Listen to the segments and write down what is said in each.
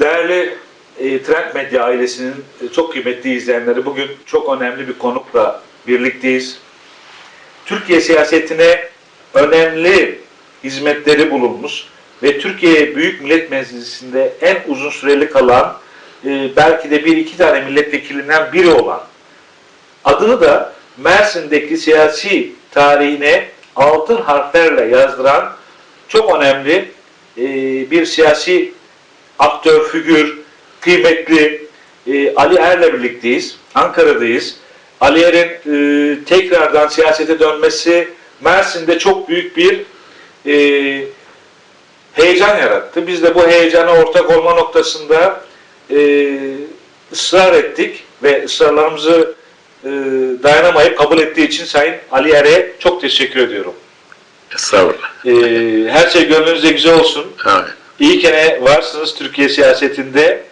Değerli e, Trend Medya ailesinin e, çok kıymetli izleyenleri bugün çok önemli bir konukla birlikteyiz. Türkiye siyasetine önemli hizmetleri bulunmuş ve Türkiye Büyük Millet Meclisi'nde en uzun süreli kalan e, belki de bir iki tane milletvekilinden biri olan adını da Mersin'deki siyasi tarihine altın harflerle yazdıran çok önemli e, bir siyasi aktör, figür, kıymetli e, Ali Er'le birlikteyiz. Ankara'dayız. Ali Er'in e, tekrardan siyasete dönmesi Mersin'de çok büyük bir e, heyecan yarattı. Biz de bu heyecana ortak olma noktasında e, ısrar ettik ve ısrarlarımızı e, dayanamayıp kabul ettiği için Sayın Ali Er'e çok teşekkür ediyorum. Estağfurullah. E, her şey gönlünüzde güzel olsun. Amin. İyi kene varsınız Türkiye siyasetinde,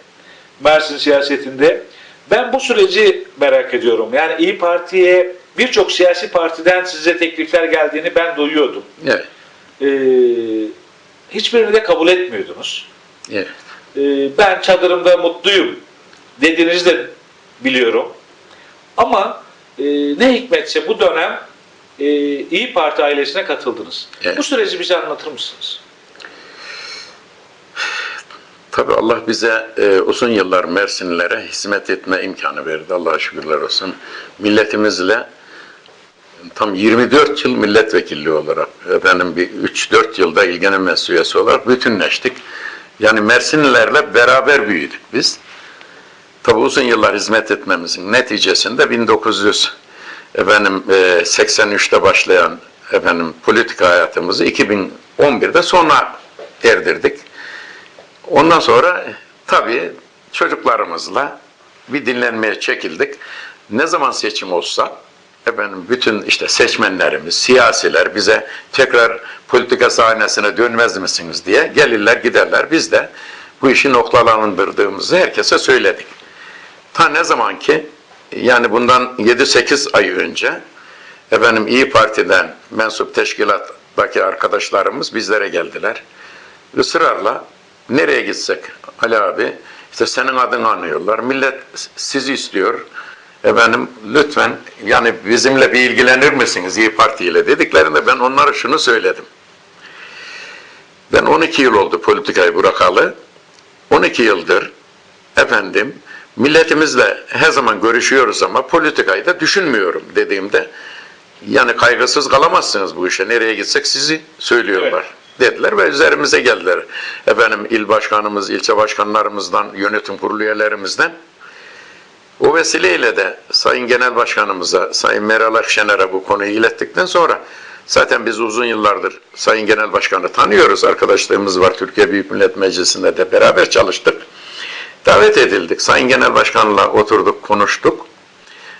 Mersin siyasetinde. Ben bu süreci merak ediyorum. Yani İyi Parti'ye birçok siyasi partiden size teklifler geldiğini ben duyuyordum. Evet. Ee, hiçbirini de kabul etmiyordunuz. Evet. Ee, ben çadırımda mutluyum dediğinizi de biliyorum. Ama e, ne hikmetse bu dönem e, İyi Parti ailesine katıldınız. Evet. Bu süreci bize anlatır mısınız? Tabii Allah bize e, uzun yıllar Mersinlilere hizmet etme imkanı verdi. Allah'a şükürler olsun. Milletimizle tam 24 yıl milletvekilliği olarak efendim bir 3-4 yılda ilginin mesuliyesi olarak bütünleştik. Yani Mersinlilerle beraber büyüdük biz. Tabii uzun yıllar hizmet etmemizin neticesinde 1900 efendim e, 83'te başlayan efendim politika hayatımızı 2011'de sona erdirdik. Ondan sonra e, tabii çocuklarımızla bir dinlenmeye çekildik. Ne zaman seçim olsa efendim bütün işte seçmenlerimiz, siyasiler bize tekrar politika sahnesine dönmez misiniz diye gelirler giderler. Biz de bu işi noktalandırdığımızı herkese söyledik. Ta ne zaman ki yani bundan 7-8 ay önce efendim İyi Parti'den mensup teşkilattaki arkadaşlarımız bizlere geldiler. Israrla nereye gitsek Ali abi işte senin adını anıyorlar. Millet sizi istiyor. Efendim lütfen yani bizimle bir ilgilenir misiniz İyi Parti ile dediklerinde ben onlara şunu söyledim. Ben 12 yıl oldu politikayı bırakalı. 12 yıldır efendim milletimizle her zaman görüşüyoruz ama politikayı da düşünmüyorum dediğimde yani kaygısız kalamazsınız bu işe. Nereye gitsek sizi söylüyorlar. Dediler ve üzerimize geldiler. Efendim il başkanımız, ilçe başkanlarımızdan, yönetim kurulu üyelerimizden. O vesileyle de Sayın Genel Başkanımıza, Sayın Meral Akşener'e bu konuyu ilettikten sonra zaten biz uzun yıllardır Sayın Genel Başkan'ı tanıyoruz. Arkadaşlığımız var. Türkiye Büyük Millet Meclisi'nde de beraber çalıştık. Davet edildik. Sayın Genel Başkan'la oturduk, konuştuk.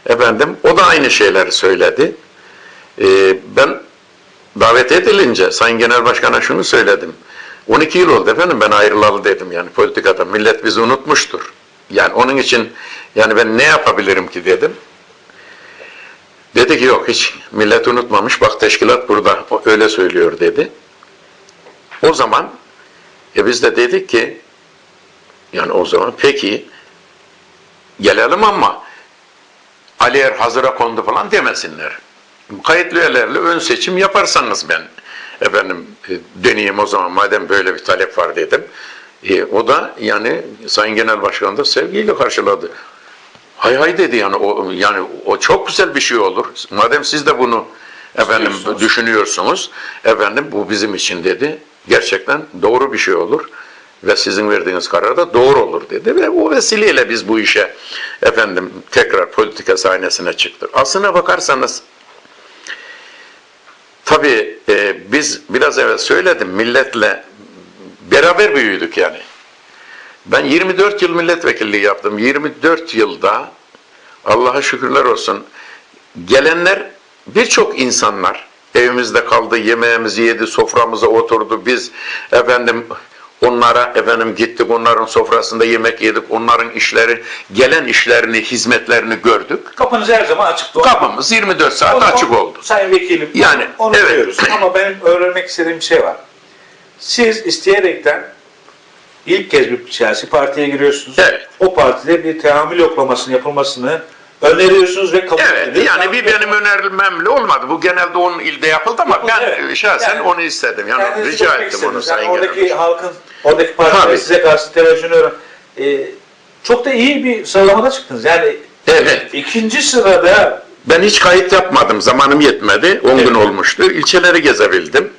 Efendim, o da aynı şeyleri söyledi. Ee, ben davet edilince Sayın Genel Başkan'a şunu söyledim. 12 yıl oldu efendim ben ayrılalı dedim yani politikada. Millet bizi unutmuştur. Yani onun için yani ben ne yapabilirim ki dedim. Dedi ki yok hiç millet unutmamış bak teşkilat burada o öyle söylüyor dedi. O zaman e biz de dedik ki yani o zaman peki gelelim ama Ali Er hazıra kondu falan demesinler. Kayıtlı üyelerle ön seçim yaparsanız ben efendim e, döneyim o zaman madem böyle bir talep var dedim. E, o da yani Sayın Genel Başkan da sevgiyle karşıladı. Hay hay dedi yani o yani o çok güzel bir şey olur. Madem siz de bunu efendim düşünüyorsunuz efendim bu bizim için dedi. Gerçekten doğru bir şey olur ve sizin verdiğiniz karar da doğru olur dedi ve o vesileyle biz bu işe efendim tekrar politika sahnesine çıktık. Aslına bakarsanız tabii e, biz biraz evvel söyledim milletle beraber büyüdük yani. Ben 24 yıl milletvekilliği yaptım. 24 yılda Allah'a şükürler olsun gelenler birçok insanlar evimizde kaldı, yemeğimizi yedi, soframıza oturdu. Biz efendim onlara efendim gittik, onların sofrasında yemek yedik, onların işleri, gelen işlerini, hizmetlerini gördük. Kapınız her zaman açıktı. Kapımız 24 saat O- o- açık oldu. Sayın Vekilim, Yani, onu evet. biliyoruz. Ama benim öğrenmek istediğim şey var. Siz isteyerekten ilk kez bir siyasi partiye giriyorsunuz. Evet. O partide bir teamül yoklamasının yapılmasını öneriyorsunuz ve kabul Evet, ediliyor. yani bir benim önerilmemle olmadı. Bu genelde onun ilde yapıldı ama ben Evet. şahsen Yani onu istedim. Yani Kendinizi rica görmek ettim onu istediniz. Yani Sayın oradaki Genel Başkan. halkın, oradaki partiler Tabii. size karşı teveccühünü e, çok da iyi bir sıralamada çıktınız. Yani Evet. ikinci sırada Ben hiç kayıt yapmadım. Zamanım yetmedi. 10 gün olmuştu. İlçeleri gezebildim.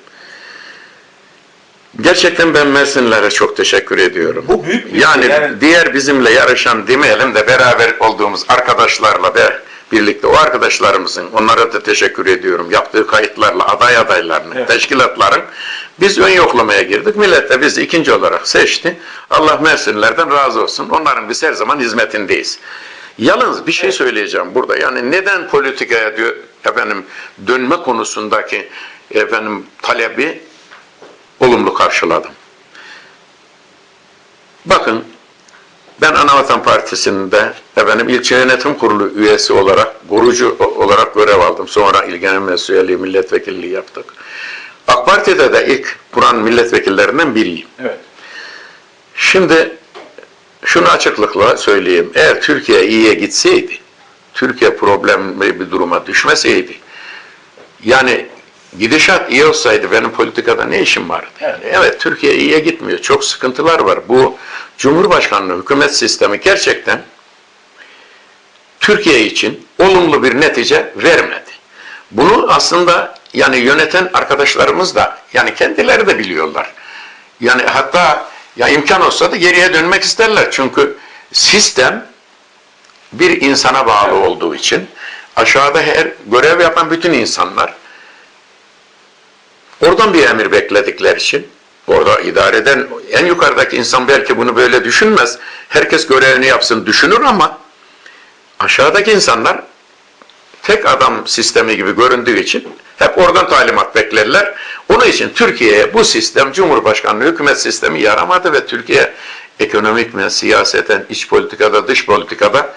Gerçekten ben Mersinlere çok teşekkür ediyorum. bu büyük bir Yani, şey. Yani diğer bizimle yarışan demeyelim de beraber olduğumuz arkadaşlarla ve birlikte o arkadaşlarımızın onlara da teşekkür ediyorum. Yaptığı kayıtlarla aday adaylarını, Evet. teşkilatların biz ön yoklamaya girdik. Millet de bizi ikinci olarak seçti. Allah Mersinlerden razı olsun. Onların biz her zaman hizmetindeyiz. Yalnız bir şey söyleyeceğim burada. Yani neden politikaya diyor efendim dönme konusundaki efendim talebi olumlu karşıladım. Bakın ben Anavatan Partisi'nde efendim ilçe yönetim kurulu üyesi olarak, gurucu o- olarak görev aldım. Sonra ilgilenme üyeliği, milletvekilliği yaptık. AK Parti'de de ilk kuran milletvekillerinden biriyim. evet. Şimdi şunu açıklıkla söyleyeyim. Eğer Türkiye iyiye gitseydi, Türkiye problemli bir duruma düşmeseydi, yani gidişat iyi olsaydı benim politikada ne işim vardı? Yani evet Türkiye iyiye gitmiyor. Çok sıkıntılar var. Bu Cumhurbaşkanlığı hükümet sistemi gerçekten Türkiye için olumlu bir netice vermedi. Bunu aslında yani yöneten arkadaşlarımız da yani kendileri de biliyorlar. Yani hatta ya imkan olsa da geriye dönmek isterler. Çünkü sistem bir insana bağlı olduğu için aşağıda her görev yapan bütün insanlar oradan bir emir bekledikleri için orada idare eden en yukarıdaki insan belki bunu böyle düşünmez. Herkes görevini yapsın düşünür ama aşağıdaki insanlar tek adam sistemi gibi göründüğü için hep oradan talimat beklerler. Onun için Türkiye'ye bu sistem Cumhurbaşkanlığı hükümet sistemi yaramadı ve Türkiye ekonomik ve siyaseten iç politikada dış politikada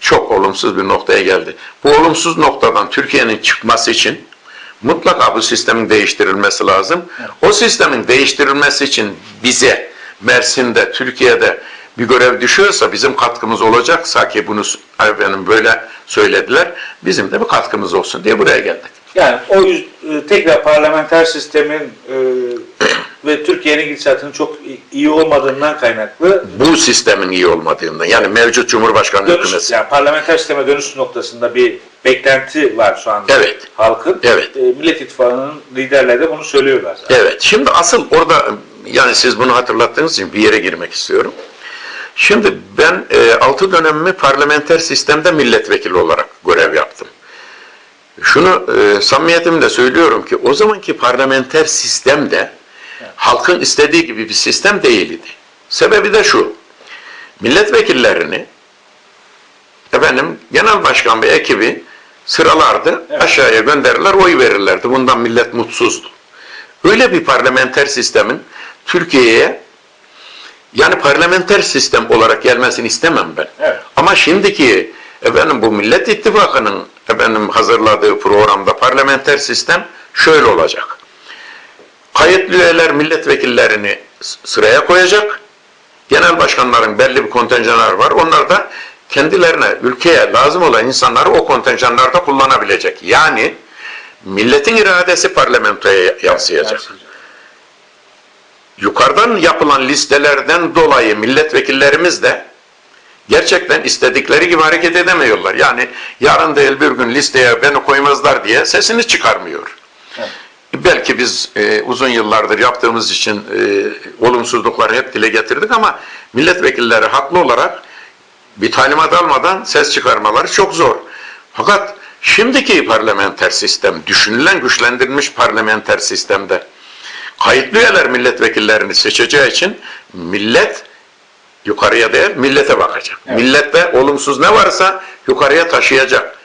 çok olumsuz bir noktaya geldi. Bu olumsuz noktadan Türkiye'nin çıkması için mutlaka bu sistemin değiştirilmesi lazım. O sistemin değiştirilmesi için bize Mersin'de, Türkiye'de bir görev düşüyorsa bizim katkımız olacaksa ki bunu efendim böyle söylediler. Bizim de bir katkımız olsun diye buraya geldik. Yani o yüz, e, tekrar parlamenter sistemin e, ve Türkiye'nin gidişatının çok iyi olmadığından kaynaklı Bu sistemin iyi olmadığından yani mevcut Cumhurbaşkanlığı dönüş, hükümeti. yani parlamenter sisteme dönüş noktasında bir beklenti var şu anda Evet. halkın. Evet. E, Millet İttifakı'nın liderleri de bunu söylüyorlar zaten. Evet. Şimdi asıl orada yani siz bunu hatırlattığınız için bir yere girmek istiyorum. Şimdi ben e, 6 dönemimi parlamenter sistemde milletvekili olarak görev yaptım. Şunu e, samimiyetimle söylüyorum ki o zamanki parlamenter sistemde halkın istediği gibi bir sistem değildi. Sebebi de şu. Milletvekillerini efendim genel başkan ve ekibi sıralardı. Evet. Aşağıya gönderirler, oy verirlerdi. Bundan millet mutsuzdu. Öyle bir parlamenter sistemin Türkiye'ye yani parlamenter sistem olarak gelmesini istemem ben. Evet. Ama şimdiki efendim bu Millet İttifakı'nın efendim hazırladığı programda parlamenter sistem şöyle olacak. Kayıtlı üyeler milletvekillerini sıraya koyacak. Genel başkanların belli bir kontenjanları var. Onlar da kendilerine, ülkeye lazım olan insanları o kontenjanlarda kullanabilecek. Yani milletin iradesi parlamentoya yansıyacak. Yukarıdan yapılan listelerden dolayı milletvekillerimiz de gerçekten istedikleri gibi hareket edemiyorlar. Yani yarın değil bir gün listeye beni koymazlar diye sesini çıkarmıyor. Evet. Belki biz e, uzun yıllardır yaptığımız için e, olumsuzlukları hep dile getirdik ama milletvekilleri haklı olarak bir talimat almadan ses çıkarmaları çok zor. Fakat şimdiki parlamenter sistem, düşünülen güçlendirilmiş parlamenter sistemde kayıtlı üyeler milletvekillerini seçeceği için millet yukarıya değil millete bakacak. Evet. Millette olumsuz ne varsa yukarıya taşıyacak.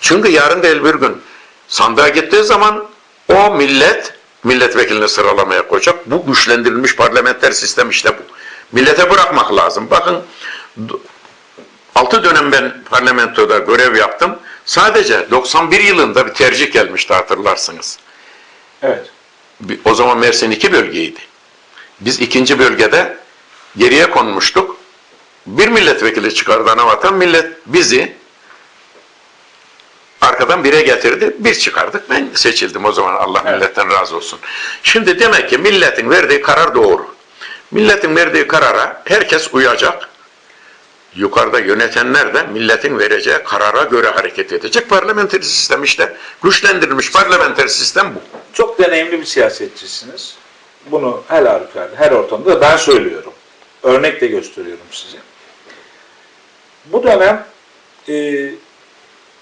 Çünkü yarın değil bir gün sandığa gittiği zaman o millet milletvekilini sıralamaya koyacak. Bu güçlendirilmiş parlamenter sistem işte bu. Millete bırakmak lazım. Bakın 6 dönem ben parlamentoda görev yaptım. Sadece 91 yılında bir tercih gelmişti hatırlarsınız. Evet. O zaman Mersin iki bölgeydi. Biz ikinci bölgede geriye konmuştuk. Bir milletvekili çıkardı Anavatan, millet bizi arkadan bire getirdi, bir çıkardık. Ben seçildim o zaman Allah Evet. milletten razı olsun. Şimdi demek ki milletin verdiği karar doğru. Milletin verdiği karara herkes uyacak. Yukarıda yönetenler de milletin vereceği karara göre hareket edecek. Parlamenter sistem işte güçlendirilmiş parlamenter sistem bu. Çok deneyimli bir siyasetçisiniz. Bunu her halükarda, her ortamda da ben söylüyorum. Örnek de gösteriyorum size. Bu dönem e,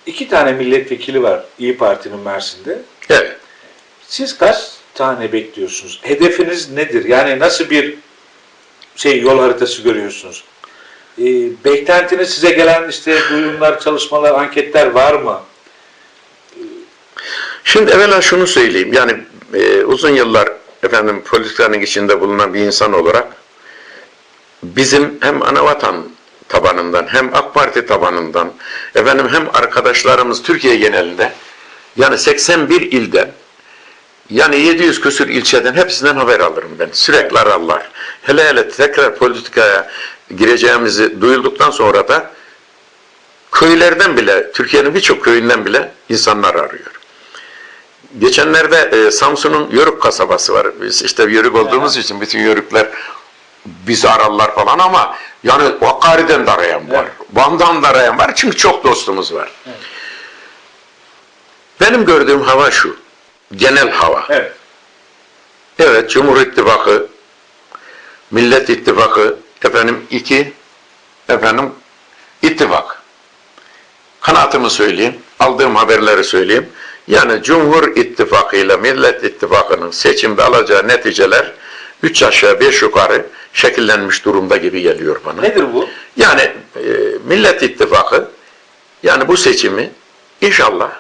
iki tane milletvekili var İyi Parti'nin Mersin'de. Evet. Siz kaç tane bekliyorsunuz? Hedefiniz nedir? Yani nasıl bir şey yol haritası görüyorsunuz? E, beklentiniz size gelen işte duyumlar, çalışmalar, anketler var mı? Şimdi evvela şunu söyleyeyim. Yani e, uzun yıllar efendim politikanın içinde bulunan bir insan olarak bizim hem anavatan tabanından hem AK Parti tabanından efendim hem arkadaşlarımız Türkiye genelinde yani 81 ilden yani 700 küsür ilçeden hepsinden haber alırım ben. Sürekli ararlar. Hele hele tekrar politikaya gireceğimizi duyulduktan sonra da köylerden bile, Türkiye'nin birçok köyünden bile insanlar arıyor. Geçenlerde e, Samsun'un Yörük kasabası var. Biz işte Yörük olduğumuz için bütün Yörükler bizi ararlar falan ama yani Hakkari'den de arayan var. Evet. Van'dan da arayan var. Çünkü çok dostumuz var. Evet. Benim gördüğüm hava şu. Genel hava. Evet. Evet, Cumhur İttifakı, Millet İttifakı, efendim iki, efendim ittifak. Kanaatımı söyleyeyim, aldığım haberleri söyleyeyim. Yani Cumhur İttifakı ile Millet İttifakı'nın seçimde alacağı neticeler üç aşağı beş yukarı şekillenmiş durumda gibi geliyor bana. Nedir bu? Yani e, Millet İttifakı yani bu seçimi inşallah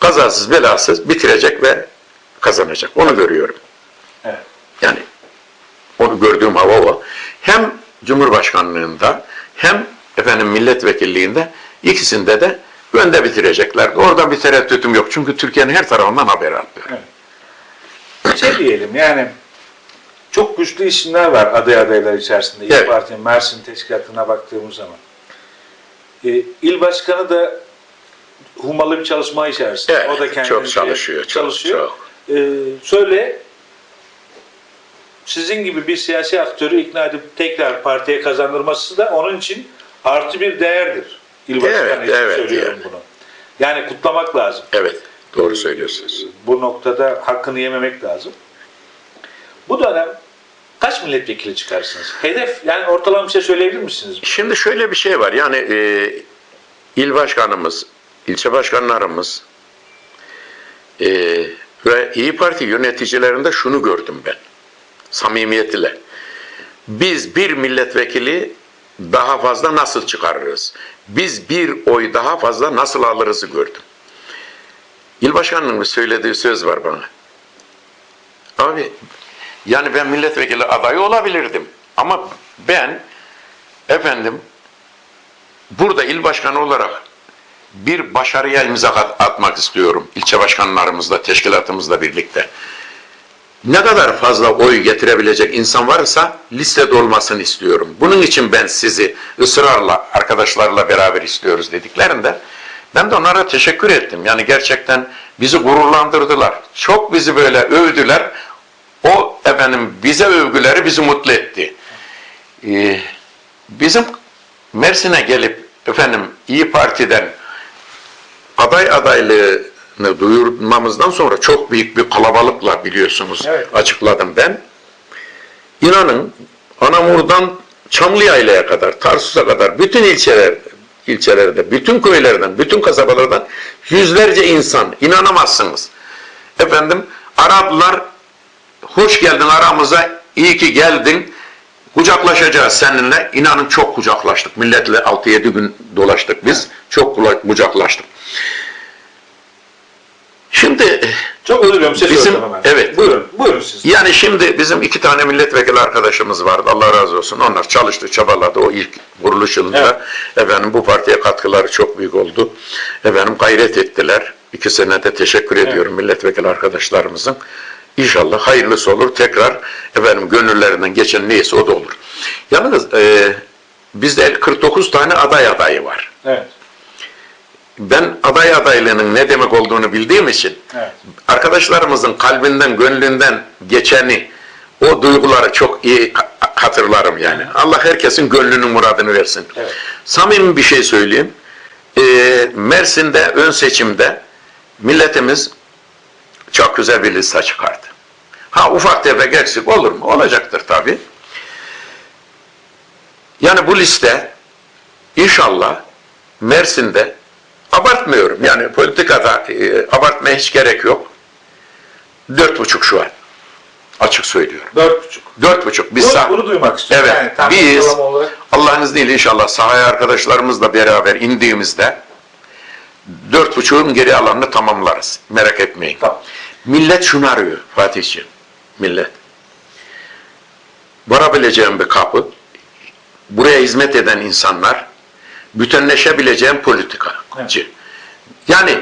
kazasız belasız bitirecek ve kazanacak. Onu görüyorum. Evet. Yani onu gördüğüm hava o. Hem Cumhurbaşkanlığında hem efendim milletvekilliğinde ikisinde de önde bitirecekler. Oradan bir tereddütüm yok. Çünkü Türkiye'nin her tarafından haber alıyor. şey diyelim yani çok güçlü isimler var aday adaylar içerisinde. İYİ Evet. Parti'nin Mersin teşkilatına baktığımız zaman. Ee, il başkanı da humalı bir çalışma içerisinde. Evet, o da kendince çok çalışıyor, çok, çalışıyor. çok. Ee, söyle sizin gibi bir siyasi aktörü ikna edip tekrar partiye kazandırması da onun için artı bir değerdir. İl başkanı Evet, için evet, söylüyorum yani. bunu. Yani kutlamak lazım. Evet, doğru söylüyorsunuz. Bu noktada hakkını yememek lazım. Bu dönem kaç milletvekili çıkarsınız? Hedef yani ortalama bir şey söyleyebilir misiniz? Şimdi şöyle bir şey var. Yani e, il başkanımız, ilçe başkanlarımız e, ve İyi Parti yöneticilerinde şunu gördüm ben. Samimiyet ile. Biz bir milletvekili daha fazla nasıl çıkarırız? Biz bir oy daha fazla nasıl alırızı gördüm. İl başkanının söylediği söz var bana. Abi yani ben milletvekili adayı olabilirdim. Ama ben efendim burada il başkanı olarak bir başarıya imza at- atmak istiyorum. İlçe başkanlarımızla, teşkilatımızla birlikte. Ne kadar fazla oy getirebilecek insan varsa listede olmasını istiyorum. Bunun için ben sizi ısrarla arkadaşlarla beraber istiyoruz dediklerinde ben de onlara teşekkür ettim. Yani gerçekten bizi gururlandırdılar. Çok bizi böyle övdüler. O efendim bize övgüleri bizi mutlu etti. Ee, bizim Mersin'e gelip efendim İyi Parti'den aday adaylığını duyurmamızdan sonra çok büyük bir kalabalıkla biliyorsunuz Evet. açıkladım ben. İnanın Anamur'dan Çamlıyayla'ya kadar, Tarsus'a kadar bütün ilçeler ilçelerde, bütün köylerden, bütün kasabalardan yüzlerce insan inanamazsınız. Efendim aradılar, hoş geldin aramıza, iyi ki geldin. Kucaklaşacağız seninle. İnanın çok kucaklaştık. Milletle 6-7 gün dolaştık biz. Çok kucaklaştık. Şimdi Çok özür diliyorum. Size Bizim- evet. Buyurun. Buyurun siz. yani şimdi bizim iki tane milletvekili arkadaşımız vardı. Allah razı olsun. Onlar çalıştı, çabaladı o ilk kuruluş yılında. Efendim bu partiye katkıları çok büyük oldu. Efendim gayret ettiler. İkisine de teşekkür ediyorum milletvekili arkadaşlarımızın. İnşallah hayırlısı olur. Tekrar efendim gönüllerinden geçen neyse o da olur. Yalnız e, bizde 49 tane aday adayı var. Evet. Ben aday adaylığının ne demek olduğunu bildiğim için Evet. arkadaşlarımızın kalbinden, gönlünden geçeni, o duyguları çok iyi ha- hatırlarım yani. Allah herkesin gönlünün muradını versin. Evet. Samimi bir şey söyleyeyim. Ee, Mersin'de ön seçimde milletimiz çok güzel bir liste çıkardı. Ha ufak tefek eksik olur mu? Olacaktır tabii. Yani bu liste inşallah Mersin'de abartmıyorum. Yani politikada e, abartmaya hiç gerek yok. Dört buçuk şu an. Açık söylüyorum. Dört buçuk. Dört buçuk. Biz Bunu, bunu duymak istiyorum. Evet. Yani biz. Allah'ın izniyle inşallah sahaya arkadaşlarımızla beraber indiğimizde dört buçuğun geri alanını tamamlarız. Merak etmeyin. Tamam. Millet şunu arıyor Fatihciğim. Millet. Varabileceğim bir kapı, buraya hizmet eden insanlar, bütünleşebileceğim politikacı. Yani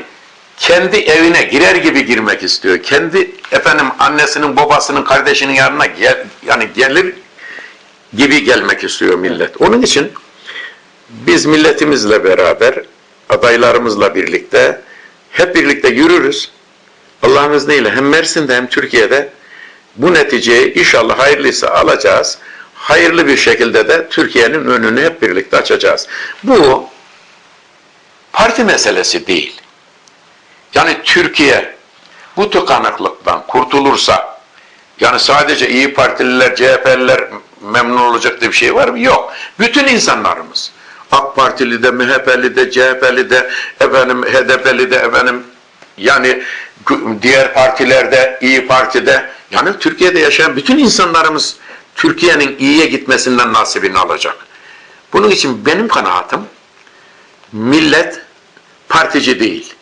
kendi evine girer gibi girmek istiyor. Kendi efendim annesinin, babasının, kardeşinin yanına gel, yani gelir gibi gelmek istiyor millet. Onun için biz milletimizle beraber, adaylarımızla birlikte hep birlikte yürürüz. Allah'ın izniyle hem Mersin'de hem Türkiye'de bu neticeyi inşallah hayırlıysa alacağız. Hayırlı bir şekilde de Türkiye'nin önünü hep birlikte açacağız. Bu parti meselesi değil. Yani Türkiye bu tıkanıklıktan kurtulursa yani sadece iyi Partililer, CHP'liler memnun olacak diye bir şey var mı? Yok. Bütün insanlarımız. AK Partili de, MHP'li de, CHP'li de, efendim HDP'li de, efendim yani diğer partilerde, iyi Parti'de yani Türkiye'de yaşayan bütün insanlarımız Türkiye'nin iyiye gitmesinden nasibini alacak. Bunun için benim kanaatim millet partici değil.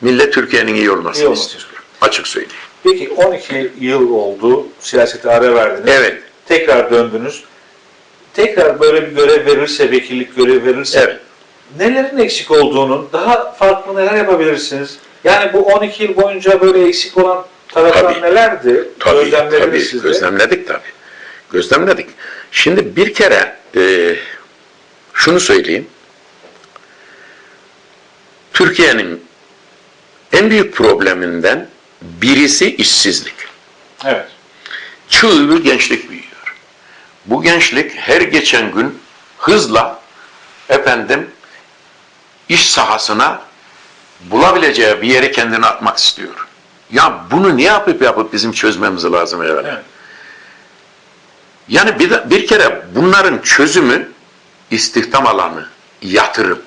Millet Türkiye'nin iyi olmasını İyi istiyor. Açık söyleyeyim. Peki 12 yıl oldu siyasete ara verdiniz. Evet. Tekrar döndünüz. Tekrar böyle bir görev verirse, vekillik görevi verirse Evet. nelerin eksik olduğunu, daha farklı neler yapabilirsiniz? Yani bu 12 yıl boyunca böyle eksik olan taraflar Tabii. nelerdi? Tabii, Gözlemlediniz tabii. siz de. Gözlemledik tabii. Gözlemledik. Şimdi bir kere e, şunu söyleyeyim. Türkiye'nin en büyük probleminden birisi işsizlik. Evet. Çığ bir gençlik büyüyor. Bu gençlik her geçen gün hızla efendim iş sahasına bulabileceği bir yere kendini atmak istiyor. Ya bunu ne yapıp yapıp bizim çözmemiz lazım evvela. Evet. Yani bir, bir kere bunların çözümü istihdam alanı, yatırım.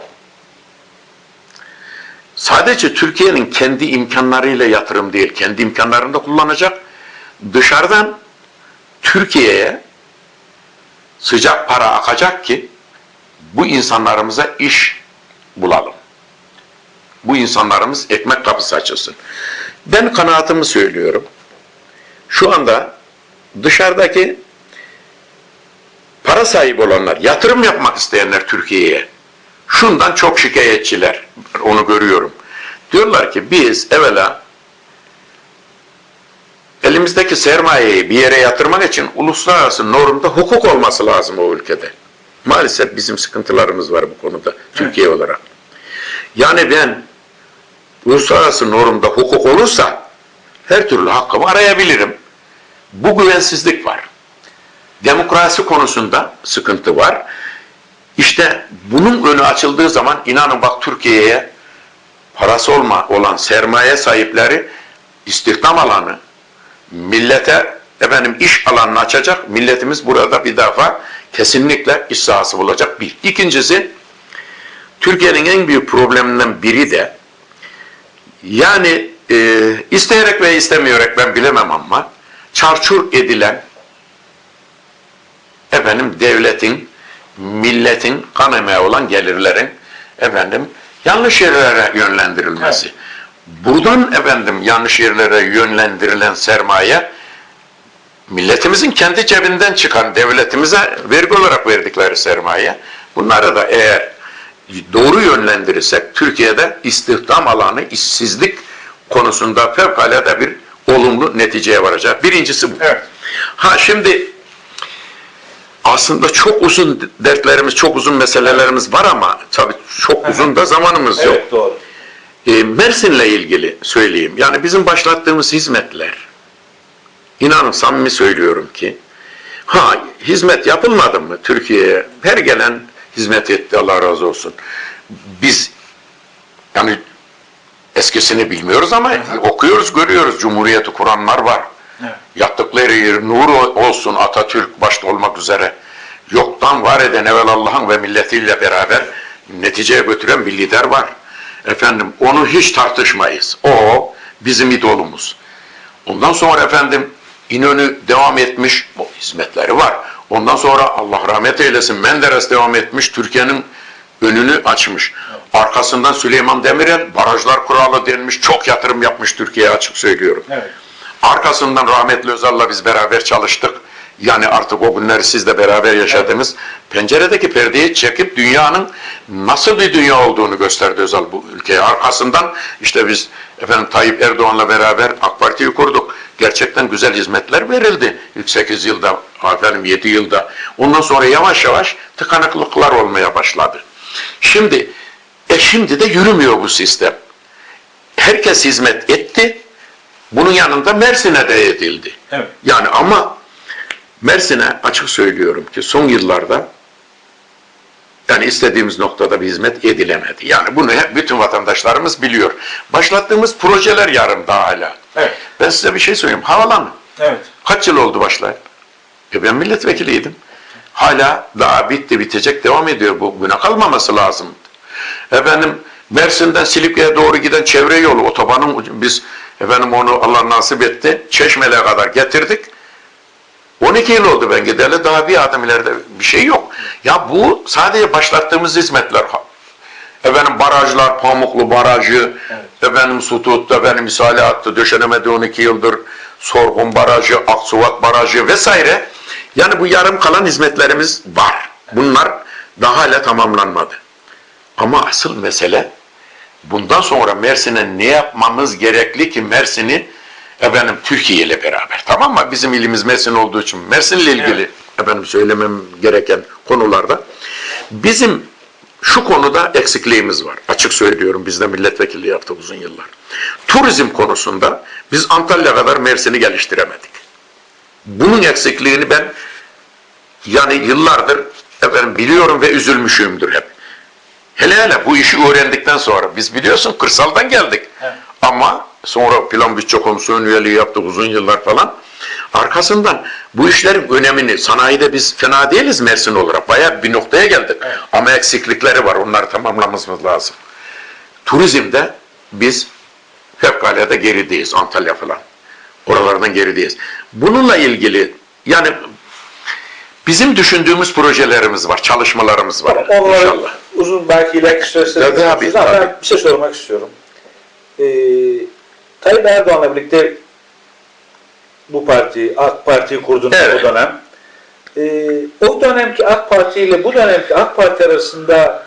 Sadece Türkiye'nin kendi imkanlarıyla yatırım değil, kendi imkanlarını da kullanacak. Dışarıdan Türkiye'ye sıcak para akacak ki bu insanlarımıza iş bulalım. Bu insanlarımız ekmek kapısı açılsın. Ben kanaatimi söylüyorum. Şu anda dışarıdaki para sahibi olanlar, yatırım yapmak isteyenler Türkiye'ye şundan çok şikayetçiler. Onu görüyorum. Diyorlar ki biz evvela elimizdeki sermayeyi bir yere yatırmak için uluslararası normda hukuk olması lazım o ülkede. Maalesef bizim sıkıntılarımız var bu konuda Türkiye olarak. Yani ben uluslararası normda hukuk olursa her türlü hakkımı arayabilirim. Bu güvensizlik var. Demokrasi konusunda sıkıntı var. İşte bunun önü açıldığı zaman inanın bak Türkiye'ye parası olma, olan sermaye sahipleri istihdam alanı, millete efendim iş alanını açacak. Milletimiz burada bir defa kesinlikle iş sahası bulacak bir. İkincisi Türkiye'nin en büyük probleminden biri de yani e, isteyerek ve istemeyerek ben bilemem ama çarçur edilen efendim devletin, milletin kan emeği olan gelirlerin efendim yanlış yerlere yönlendirilmesi. Buradan efendim yanlış yerlere yönlendirilen sermaye milletimizin kendi cebinden çıkan devletimize vergi olarak verdikleri sermaye. Bunları da eğer doğru yönlendirirsek Türkiye'de istihdam alanı, işsizlik konusunda fevkalade bir olumlu neticeye varacak. Birincisi bu. Evet. Ha şimdi aslında çok uzun dertlerimiz, çok uzun meselelerimiz var ama tabii çok uzun da zamanımız yok. Evet doğru. E, Mersin'le ilgili söyleyeyim. Yani bizim başlattığımız hizmetler, inanın samimi söylüyorum ki, ha hizmet yapılmadı mı Türkiye'ye? Her gelen hizmet etti Allah razı olsun. Biz yani eskisini bilmiyoruz ama okuyoruz, görüyoruz. Cumhuriyeti kuranlar var. Evet. Yattıkları yer nur olsun Atatürk başta olmak üzere. Yoktan var eden evvel Allah'ın ve milletiyle beraber neticeye götüren bir lider var. Efendim onu hiç tartışmayız. O bizim idolumuz. Ondan sonra efendim İnönü devam etmiş, o hizmetleri var. Ondan sonra Allah rahmet eylesin Menderes devam etmiş, Türkiye'nin önünü açmış. Arkasından Süleyman Demirel barajlar kuralı denmiş, çok yatırım yapmış Türkiye'ye açık söylüyorum. Evet. Arkasından rahmetli Özal'la biz beraber çalıştık. Yani artık o günleri siz de beraber yaşadınız. Penceredeki perdeyi çekip dünyanın nasıl bir dünya olduğunu gösterdi Özal bu ülkeye. Arkasından işte biz efendim Tayyip Erdoğan'la beraber AK Parti'yi kurduk. Gerçekten güzel hizmetler verildi. İlk 8 yılda, efendim 7 yılda. Ondan sonra yavaş yavaş tıkanıklıklar olmaya başladı. Şimdi, e şimdi de yürümüyor bu sistem. Herkes hizmet etti. Bunun yanında Mersin'e de edildi. Evet. Yani ama Mersin'e açık söylüyorum ki son yıllarda yani istediğimiz noktada bir hizmet edilemedi. Yani bunu hep bütün vatandaşlarımız biliyor. Başlattığımız projeler yarımda hala. Evet. Ben size bir şey söyleyeyim. Havalan. Evet. Kaç yıl oldu başlayıp? E ben milletvekiliydim. Hala daha bitti bitecek devam ediyor. Bu buna kalmaması lazım. Efendim Mersin'den Silifke'ye doğru giden çevre yolu otobanın biz efendim onu Allah nasip etti. Çeşme'ye kadar getirdik. 12 yıl oldu ben gideli daha bir adım ileride bir şey yok. Ya bu sadece başlattığımız hizmetler. Efendim barajlar, Pamuklu Barajı, efendim Sutut, efendim misali attı, döşenemedi 12 yıldır, Sorgun Barajı, Aksuvat Barajı vesaire. Yani bu yarım kalan hizmetlerimiz var. Bunlar daha hala tamamlanmadı. Ama asıl mesele bundan sonra Mersin'e ne yapmamız gerekli ki Mersin'i efendim Türkiye ile beraber tamam mı? Bizim ilimiz Mersin olduğu için Mersin'le ilgili Evet. efendim söylemem gereken konularda bizim şu konuda eksikliğimiz var. Açık söylüyorum biz de milletvekilliği yaptık uzun yıllar. Turizm konusunda biz Antalya kadar Mersin'i geliştiremedik. Bunun eksikliğini ben yani yıllardır efendim biliyorum ve üzülmüşümdür hep. Hele hele bu işi öğrendikten sonra biz biliyorsun kırsaldan geldik. Evet. Ama sonra plan bütçe komisyonu üyeliği yaptık uzun yıllar falan. Arkasından bu işlerin önemini sanayide biz fena değiliz Mersin olarak. Bayağı bir noktaya geldik. Evet. Ama eksiklikleri var. Onları tamamlamamız lazım. Turizmde biz fevkalade gerideyiz. Antalya falan. Oralardan gerideyiz. Bununla ilgili yani bizim düşündüğümüz projelerimiz var, çalışmalarımız var Onları inşallah. uzun belki ileriki süreçte Tabii, tabii, ben bir şey sormak istiyorum. Ee, Tayyip Erdoğan'la birlikte bu parti, AK Parti'yi kurdunuz Evet. o dönem. Ee, o dönemki AK Parti ile bu dönemki AK Parti arasında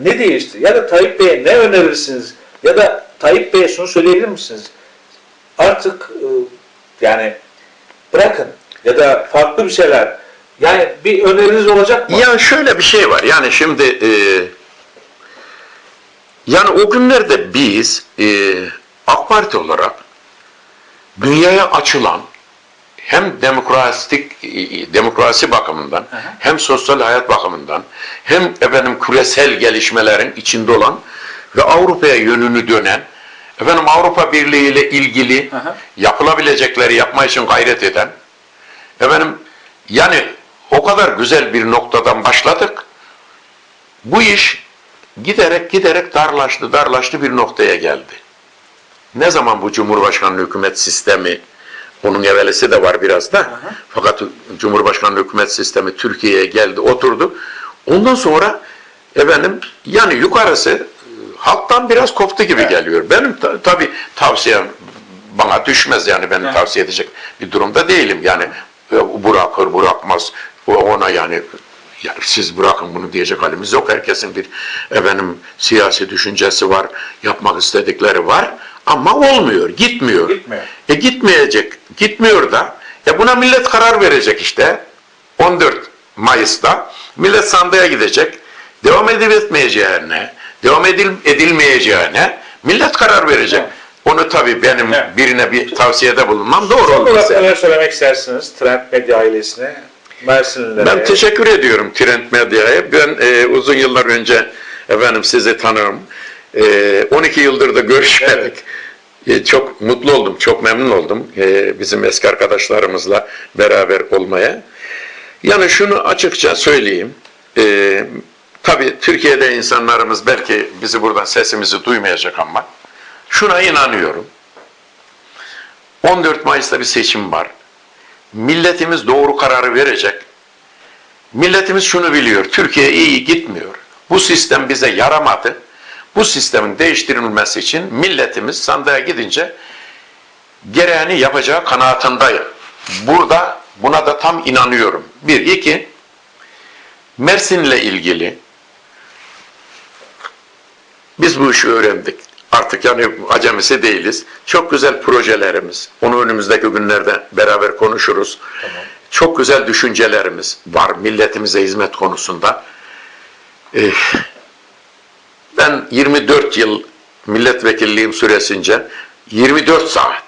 ne değişti? Ya da Tayyip Bey'e ne önerirsiniz? Ya da Tayyip Bey'e şunu söyleyebilir misiniz? Artık e, yani bırakın ya da farklı bir şeyler. Yani bir öneriniz olacak mı? Ya şöyle bir şey var. Yani şimdi e, yani o günlerde biz e, AK Parti olarak dünyaya açılan hem demokratik demokrasi bakımından hem sosyal hayat bakımından hem efendim küresel gelişmelerin içinde olan ve Avrupa'ya yönünü dönen efendim Avrupa Birliği ile ilgili yapılabilecekleri yapma için gayret eden efendim yani o kadar güzel bir noktadan başladık. Bu iş giderek giderek darlaştı, darlaştı bir noktaya geldi. Ne zaman bu Cumhurbaşkanlığı hükümet sistemi, onun evvelisi de var biraz da, fakat Cumhurbaşkanlığı hükümet sistemi Türkiye'ye geldi, oturdu. Ondan sonra efendim yani yukarısı e, halktan biraz koptu gibi geliyor. Benim ta, tabii tavsiyem bana düşmez yani benim Evet. tavsiye edecek bir durumda değilim. Yani e, bırakır bırakmaz ona yani ya siz bırakın bunu diyecek halimiz yok. Herkesin bir efendim siyasi düşüncesi var, yapmak istedikleri var. Ama olmuyor, gitmiyor. Gitmiyor. E gitmeyecek, gitmiyor da. E buna millet karar verecek işte. 14 Mayıs'ta millet sandığa gidecek. Devam edip etmeyeceğine, devam edil, edilmeyeceğine millet karar verecek. Evet. Onu tabii benim Evet. birine bir tavsiyede bulunmam doğru Son olarak olmaz. yani. neler söylemek istersiniz Trend Medya ailesine, Mersinlilere? Ben teşekkür ediyorum Trend Medya'ya. Ben e, uzun yıllar önce efendim sizi tanırım. E, 12 yıldır da görüşmedik. E, çok mutlu oldum, çok memnun oldum e, bizim eski arkadaşlarımızla beraber olmaya. Yani şunu açıkça söyleyeyim. E, tabii Türkiye'de insanlarımız belki bizi buradan sesimizi duymayacak ama şuna inanıyorum. 14 Mayıs'ta bir seçim var. Milletimiz doğru kararı verecek. Milletimiz şunu biliyor, Türkiye iyi gitmiyor. Bu sistem bize yaramadı. Bu sistemin değiştirilmesi için milletimiz sandığa gidince gereğini yapacağı kanaatindeyim. Burada buna da tam inanıyorum. Bir, iki, Mersin'le ilgili biz bu işi öğrendik. Artık yani acemisi değiliz. Çok güzel projelerimiz. Onu önümüzdeki günlerde beraber konuşuruz. Çok güzel düşüncelerimiz var milletimize hizmet konusunda. Eh, ben 24 yıl milletvekilliğim süresince 24 saat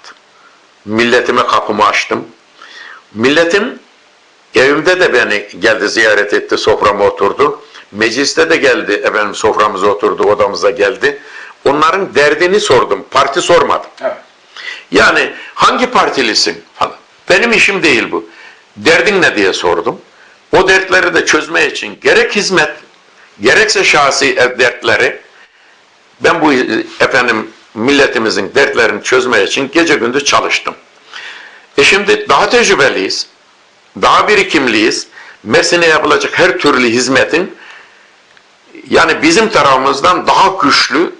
milletime kapımı açtım. Milletim evimde de beni geldi ziyaret etti, soframa oturdu. Mecliste de geldi efendim soframıza oturdu, odamıza geldi. Onların derdini sordum, parti sormadım. Evet. Yani hangi partilisin falan. Benim işim değil bu. Derdin ne diye sordum. O dertleri de çözme için gerek hizmet, gerekse şahsi dertleri ben bu efendim milletimizin dertlerini çözmeye için gece gündüz çalıştım. E şimdi daha tecrübeliyiz, daha birikimliyiz. Mersin'e yapılacak her türlü hizmetin yani bizim tarafımızdan daha güçlü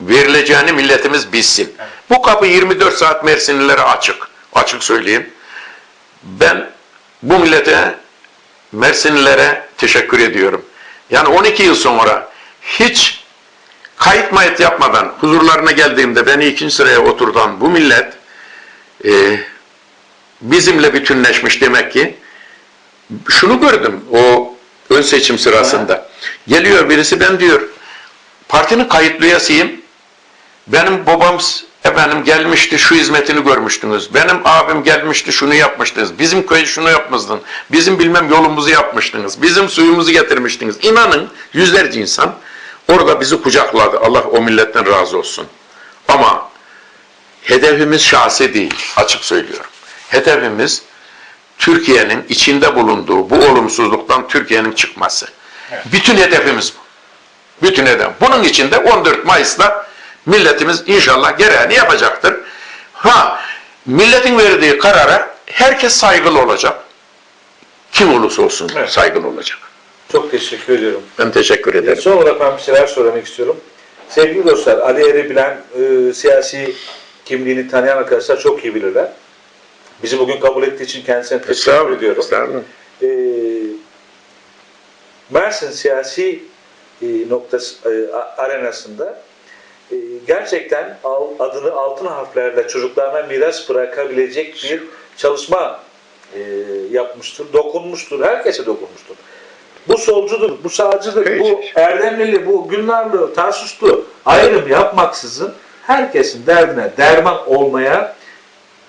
verileceğini milletimiz bilsin. Bu kapı 24 saat Mersinlilere açık. Açık söyleyeyim. Ben bu millete, Mersinlilere teşekkür ediyorum. Yani 12 yıl sonra hiç kayıt mayıt yapmadan huzurlarına geldiğimde beni ikinci sıraya oturtan bu millet e, bizimle bütünleşmiş demek ki. Şunu gördüm o ön seçim sırasında. Geliyor birisi ben diyor partinin kayıtlı üyesiyim. Benim babam efendim gelmişti şu hizmetini görmüştünüz. Benim abim gelmişti şunu yapmıştınız. Bizim köy şunu yapmıştınız. Bizim bilmem yolumuzu yapmıştınız. Bizim suyumuzu getirmiştiniz. İnanın yüzlerce insan orada bizi kucakladı. Allah o milletten razı olsun. Ama hedefimiz şahsi değil. Açık söylüyorum. Hedefimiz Türkiye'nin içinde bulunduğu bu olumsuzluktan Türkiye'nin çıkması. Bütün hedefimiz bu. Bütün hedef. Bunun için de 14 Mayıs'ta milletimiz inşallah gereğini yapacaktır. Ha, milletin verdiği karara herkes saygılı olacak. Kim olursa olsun Evet. saygılı olacak. Çok teşekkür ediyorum. Ben teşekkür ederim. Son olarak ben bir şeyler söylemek istiyorum. Sevgili dostlar, Ali Er'i bilen, e, siyasi kimliğini tanıyan arkadaşlar çok iyi bilirler. Bizi bugün kabul ettiği için kendisine teşekkür ediyorum. estağfurullah. E, Mersin siyasi e, noktası e, arenasında e, gerçekten al- adını altın harflerle çocuklarına miras bırakabilecek bir çalışma e, yapmıştır, dokunmuştur, herkese dokunmuştur. Bu solcudur, bu sağcıdır, bu Hiç. Erdemlili, bu Gülnarlı, Tarsuslu ayrım yapmaksızın herkesin derdine derman olmaya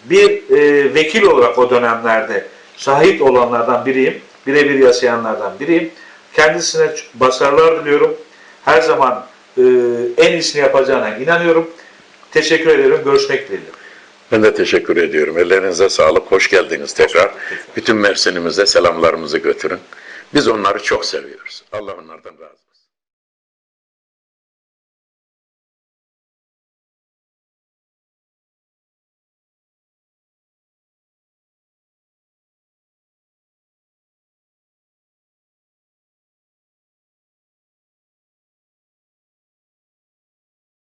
bir e, vekil olarak o dönemlerde şahit olanlardan biriyim. Birebir yaşayanlardan biriyim. Kendisine başarılar diliyorum. Her zaman e, en iyisini yapacağına inanıyorum. Teşekkür ederim. Görüşmek dileğiyle. Ben de teşekkür ediyorum. Ellerinize sağlık. Hoş geldiniz tekrar. Bütün Mersin'imize selamlarımızı götürün. Biz onları çok seviyoruz. Allah onlardan razı.